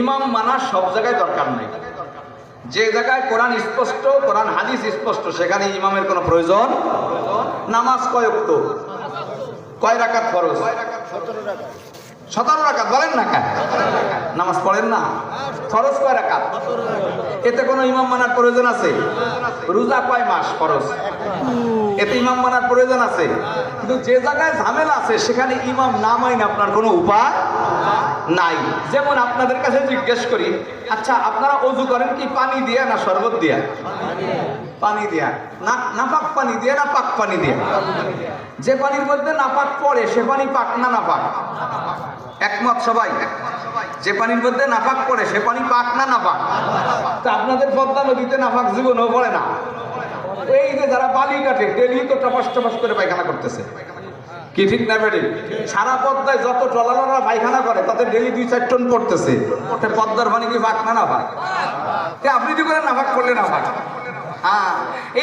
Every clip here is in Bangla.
ইমাম মানা সব জায়গায় দরকার নেই। যে জায়গায় কোরআন স্পষ্ট, কোরআন হাদিস স্পষ্ট, সেখানে ইমামের কোনো প্রয়োজন নামাজ কয় উক্ত কয় রাকাত ফরজ? সতেরো রাকাত। বলেন না কেন? নামাজ পড়েন না? ফরজ কয় রাকাত? এতে কোনো ইমাম মানার প্রয়োজন আছে? রোজা কয় মাস ফরজ? এতে ইমাম মানার প্রয়োজন আছে? কিন্তু যে জায়গায় ঝামেলা আছে, সেখানে ইমাম না আপনার কোনো উপায় নাই। যেমন আপনাদের কাছে জিজ্ঞেস করি আচ্ছা আপনারা অজু করেন কি পানি দিয়ে না শরবত দিয়া? পানি দিয়া। না, নাপাক পানি দিয়ে না পাক পানি দিয়ে। যে পানির মধ্যে নাপাক পড়ে, সে পানি পাক না না নাপাক? একমত সবাই? যে পানির মধ্যে নাপাক পড়ে, সে পানি পাক না নাপাক? তা আপনাদের পদ্মা নদীতে নাপাক জীবনও পড়ে না। এই যে যারা বালি কাটে ডেলি তো টপাস টপাস করে পায়খানা করতেছে। কি ঠিক না বেড়ে সারা পদ্মায় যত ট্রলাররা পায়খানা করে তাতে ডেলি দুই চার টন পড়তেছে। পদ্মার পানি কি ভাগ না না ভাগ আপনি কি করে নাপাক করলে না পাক হ্যাঁ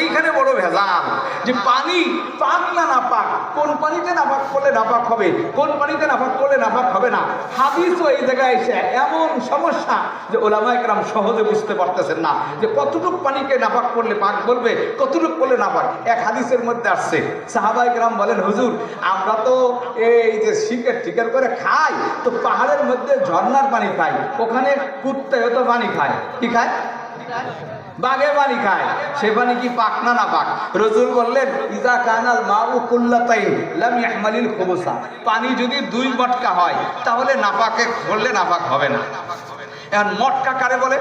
এইখানে বড় ভেজাল। যে পানি পাক না নাপাক কোন পানিতে নাপাক করলে নাপাক হবে, কোন পানিতে নাপাক করলে নাপাক হবে না। হাদিসও এই জায়গায় এসে এমন সমস্যা যে ওলামা একরাম সহজে বুঝতে পারতেছেন না যে কতটুক পানিকে নাপাক করলে পাক বলবে, কতটুক করলে নাপাক এক হাদিসের মধ্যে আসছে, সাহাবা একরাম বলেন, হুজুর, আমরা তো এই যে শিকের টিকের করে খাই, তো পাহাড়ের মধ্যে ঝর্ণার পানি খাই, ওখানে কুত্তে তো পানি খায়। কি খায়? বাঘে পানি খায়। সে পানি কি পাক না না পাক? রসুল বললেন, ইজা কানাল মা ও কুল্লাতাইন লাম পানি যদি দুই মটকা হয়, তাহলে নাপাকে করলে নাপাক হবে না। এখন মটকা কারে বলে?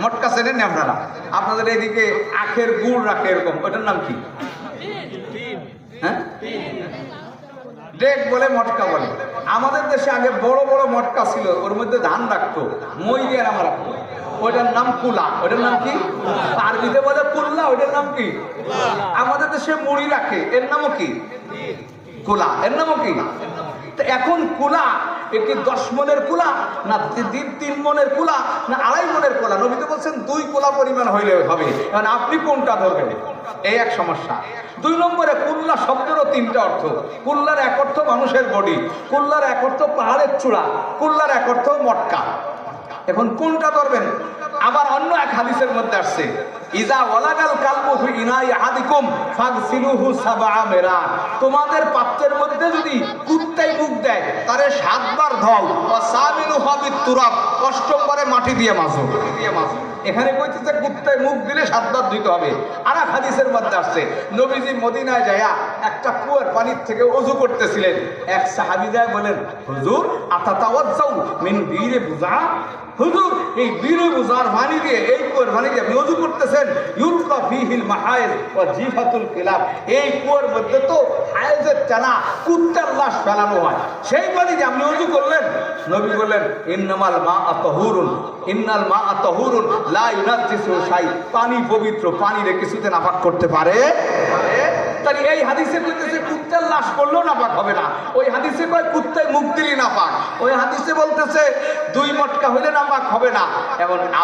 মটকা চেনেন আপনারা? আপনাদের এদিকে আখের গুড় রাখে এরকম। ওটার নাম কি? হ্যাঁ? ডেক বলে মটকা বলে। আমাদের দেশে আগে বড় বড় মটকা ছিল, ওর মধ্যে ধান রাখতো মই দিয়ে নামা রাখতো। ওইটার নাম কুলা। ওইটার নাম কি? আরবিতে বলে কুল্লা, ওইটার নাম কি? আমাদের দেশে মুড়ি রাখে, এর নামও কি? কুলা, এর নামও কি? এখন কুলা এ কি দশ মনের কুলা, না তিন মনের কুলা, না আড়াই মনের কুলা? নবীতে বলছেন, দুই কুলা পরিমাণ হইলে হবে। কারণ আপনি কোনটা ধরবেন? এই এক সমস্যা। দুই নম্বরে, কুল্লা শব্দেরও তিনটা অর্থ। কুল্লার এক অর্থ মানুষের বডি, কুল্লার এক অর্থ পাহাড়ের চূড়া, কুল্লার এক অর্থ মটকা। এখন কোনটা ধরবেন? আবার অন্য এক হাদিসের মধ্যে আসছে তোমাদের পাত্রের মধ্যে যদি কুত্তাই মুখ দেয়, তারে সাতবার ধও কষ্ট করে মাটি দিয়ে মাজো দিয়ে মাজো এখানে কইতেছে কুত্তায় মুখ দিলে সাতবার ধুইতে হবে। আর হাদিসের মধ্যে আসছে, নবীজি মদিনায় যায়া একটা কুয়ার পানির থেকে অজু করতেছিলেন। এক সাহাবি যায় বলেন, হুজুর, আতাতাওয়াজ্জাউ মিন বীরে বুজা। হুজুর, এই বীরে বুজার পানি দিয়ে, এই কুয়ার পানি দিয়ে আপনি করতেছেন? ইউলকা ফিহিল মাহায়েজ ওয়া জিফাতুল কিলাব। এই কুয়ার মধ্যে তো হায়েজের টানা কুত্তার লাশ ফেলানো হয়। সেই পানি দিয়ে আপনি অজু করলেন? নবী বললেন ইন্নামাল মা আতহুরুন ইন্নাল মা আতহুরুন লা ইউনাজ্জিসু শাই। পানি পবিত্র পানি রে কিছুতে নাপাক করতে পারে? তাহলে এই হাদিসে বলতেছে কুত্তার লাশ করলেও নাপাক হবে না। ওই হাদিসে কয় কুত্তায় মুখ দিলি নাপাক। ওই হাদিসে বলতেছে, দুই মটকা হইলে নাপাক হবে না।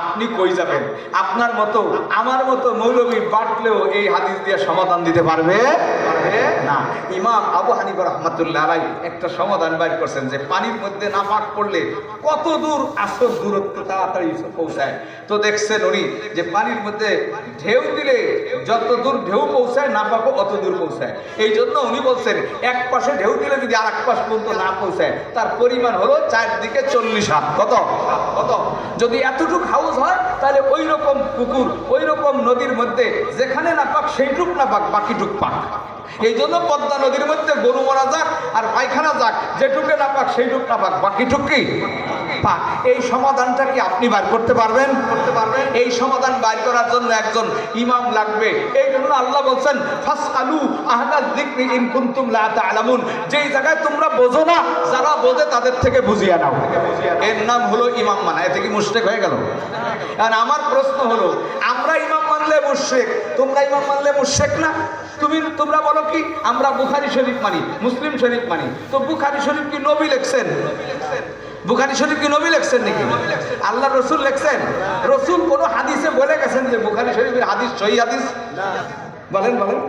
আপনি কই যাবেন? আপনার মতো, আমার মতো মৌলবী বাটলেও এই হাদিস দিয়ে সমাধান দিতে পারবে? না। ইমাম আবু হানিফা রহমতুল্লাহ আলাই একটা সমাধান বাইর করছেন যে, পানির মধ্যে নাপাক পড়লে কত দূর আসর দূরত্ব তাড়াতাড়ি পৌঁছায়। তো দেখছেন উনি যে, পানির মধ্যে ঢেউ দিলে যত দূর ঢেউ পৌঁছায় না পাবো অত দূর পৌঁছায় এই জন্য উনি বলছেন, এক পাশে ঢেউ দিলে যদি আর এক পাশ পর্যন্ত না পৌঁছায় তার পরিমাণ হলো চারদিকে চল্লিশ হাত। কত? কত? যদি এতটুক হাউস হয়, তাহলে ওই রকম পুকুর ওই রকম নদীর মধ্যে, যেখানে না পাক, সেইটুক না পাক, বাকিটুক পাক। এই জন্য পদ্মা নদীর মধ্যে গরু মরা যাক আর পায়খানা যাক, যেটুকে না পাক, সেইটুক না পাক, বাকিটুক কি? পাক এই সমাধানটা কি আপনি বার করতে পারবেন? করতে পারবেন। এই সমাধান বার করার জন্য একজন ইমাম লাগবে। এই জন্য আল্লাহ বলছেন ফাস আলু আহদাল যিকরি ইন কুনতুম লা তা'লামুন যেই জায়গায় তোমরা বোঝো না যারা বোঝে তাদের থেকে বুঝিয়ে নাও। এর নাম হলো ইমাম মানা। এতে কি মুশরিক হয়ে গেল? কারণ আমার প্রশ্ন হলো আমরা ইমাম মানলে মুশরিক তোমরা ইমাম মানলে মুশরিক না? তুমি তোমরা বলো কি আমরা বুখারি শরীফ মানি মুসলিম শরীফ মানি। তো বুখারি শরীফ কি নবী লেখছেন। বুখারি শরীফ কি নবী লেখছেন নাকি? আল্লাহ রসুল লেখছেন। রসুল কোন হাদিসে বলে গেছেন যে বুখারি শরীফের হাদিস সহি হাদিস? বলেন বলেন।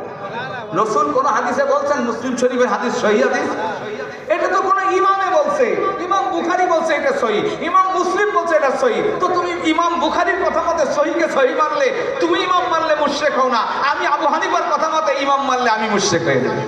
রসুল কোন হাদিসে বলছেন মুসলিম শরীফের হাদিস সহি হাদিস? এটা তো কোনো ইমামে বলছে। ইমাম বুখারি বলছে এটা সহি। ইমাম মুসলিম বলছে এটা সহি। তো তুমি ইমাম বুখারীর কথা মতে সহিকে সহি মানলে, তুমি ইমাম মানলে মুশরিক হও না। আমি আবু হানিফার কথা মতে ইমাম মানলে আমি মুশরিক হয়ে যাই।